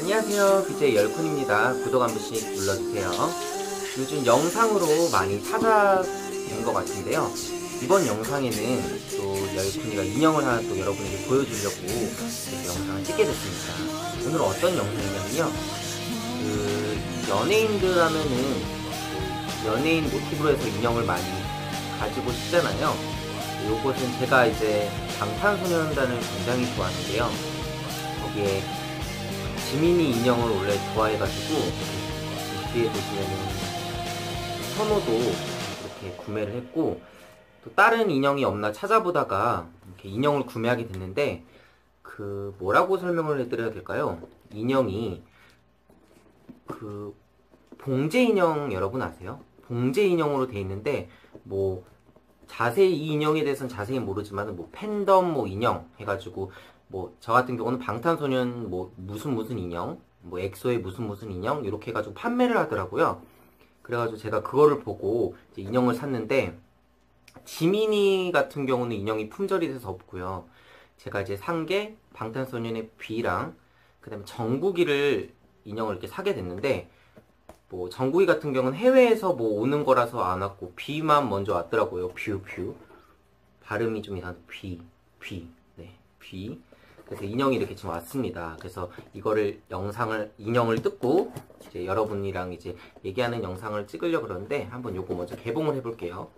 안녕하세요. BJ 열쿤입니다. 구독 한 번씩 눌러주세요. 요즘 영상으로 많이 찾아뵌 것 같은데요. 이번 영상에는 또 열쿤이가 인형을 하나 또 여러분에게 보여주려고 이렇게 영상을 찍게 됐습니다. 오늘 어떤 영상이냐면요. 그 연예인들 하면은 그 연예인 모티브로 해서 인형을 많이 가지고 싶잖아요. 요것은 제가 이제 방탄소년단을 굉장히 좋아하는데요. 거기에 지민이 인형을 원래 좋아해가지고 뒤에 보시면은 선호도 이렇게 구매를 했고 또 다른 인형이 없나 찾아보다가 이렇게 인형을 구매하게 됐는데 그 뭐라고 설명을 해드려야 될까요? 인형이 그 봉제 인형 여러분 아세요? 봉제 인형으로 돼 있는데 뭐 자세히 이 인형에 대해서는 자세히 모르지만 뭐 팬덤 뭐 인형 해가지고 뭐 저 같은 경우는 방탄소년 뭐 무슨 무슨 인형 뭐 엑소의 무슨 무슨 인형 이렇게 해가지고 판매를 하더라고요. 그래가지고 제가 그거를 보고 인형을 샀는데 지민이 같은 경우는 인형이 품절이 돼서 없고요. 제가 이제 산 게 방탄소년의 B랑 그다음에 정국이를 인형을 이렇게 사게 됐는데 뭐 정국이 같은 경우는 해외에서 뭐 오는 거라서 안 왔고 B만 먼저 왔더라고요. 뷰 뷰 발음이 좀 이상 B B 네 B 그래서 인형이 이렇게 지금 왔습니다. 그래서 이거를 영상을 인형을 뜯고 이제 여러분이랑 이제 얘기하는 영상을 찍으려 그러는데 한번 요거 먼저 개봉을 해볼게요.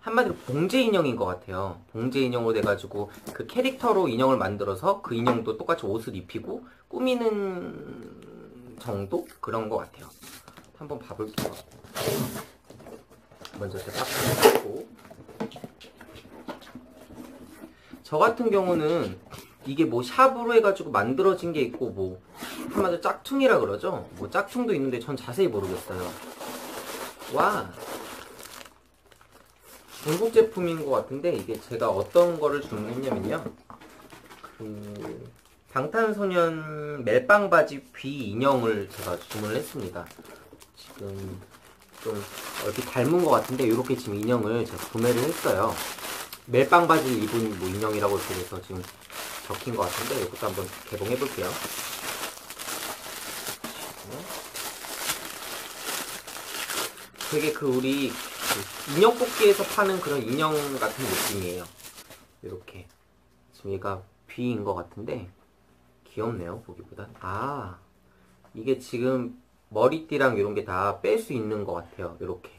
한마디로 봉제 인형인 것 같아요. 봉제 인형으로 돼가지고 그 캐릭터로 인형을 만들어서 그 인형도 똑같이 옷을 입히고 꾸미는 정도 그런 것 같아요. 한번 봐볼게요. 먼저 제 박스를 닫고 저 같은 경우는 이게 뭐 샵으로 해가지고 만들어진 게 있고 뭐 한마디로 짝퉁이라 그러죠. 뭐 짝퉁도 있는데 전 자세히 모르겠어요. 와 중국 제품인 것 같은데 이게 제가 어떤 거를 주문했냐면요. 그 방탄소년 멜빵 바지 귀 인형을 제가 주문을 했습니다. 지금 좀 얼핏 닮은 것 같은데 이렇게 지금 인형을 제가 구매를 했어요. 멜빵 바지 입은 뭐 인형이라고 이렇게 해서 지금 적힌 것 같은데 이것도 한번 개봉해 볼게요. 되게 그 우리 그 인형 뽑기에서 파는 그런 인형 같은 느낌이에요. 이렇게 지금 얘가 B인 것 같은데 귀엽네요 보기보다. 아 이게 지금 머리띠랑 이런 게 다 뺄 수 있는 것 같아요. 이렇게.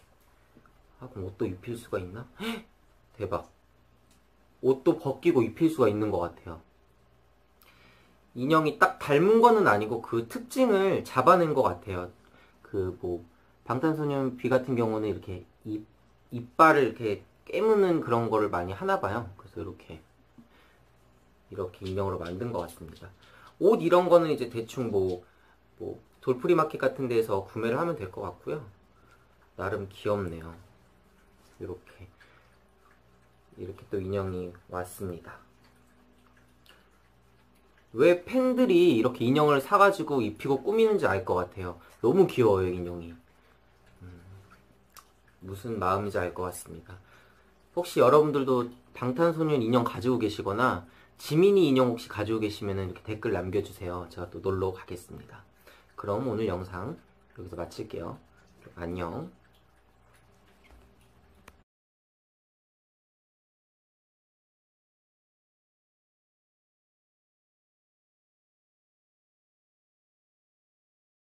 아 그럼 옷도 입힐 수가 있나? 헉, 대박. 옷도 벗기고 입힐 수가 있는 것 같아요. 인형이 딱 닮은 거는 아니고 그 특징을 잡아낸 것 같아요. 그 뭐 방탄소년 B 같은 경우는 이렇게 입 이빨을 이렇게 깨무는 그런 거를 많이 하나 봐요. 그래서 이렇게 이렇게 인형으로 만든 것 같습니다. 옷 이런 거는 이제 대충 뭐, 뭐 돌풀이 마켓 같은 데서 구매를 하면 될 것 같고요. 나름 귀엽네요. 이렇게 이렇게 또 인형이 왔습니다. 왜 팬들이 이렇게 인형을 사가지고 입히고 꾸미는지 알 것 같아요. 너무 귀여워요, 인형이. 음, 무슨 마음인지 알 것 같습니다. 혹시 여러분들도 방탄소년 인형 가지고 계시거나 지민이 인형 혹시 가지고 계시면 이렇게 댓글 남겨주세요. 제가 또 놀러 가겠습니다. 그럼 오늘 영상 여기서 마칠게요. 안녕.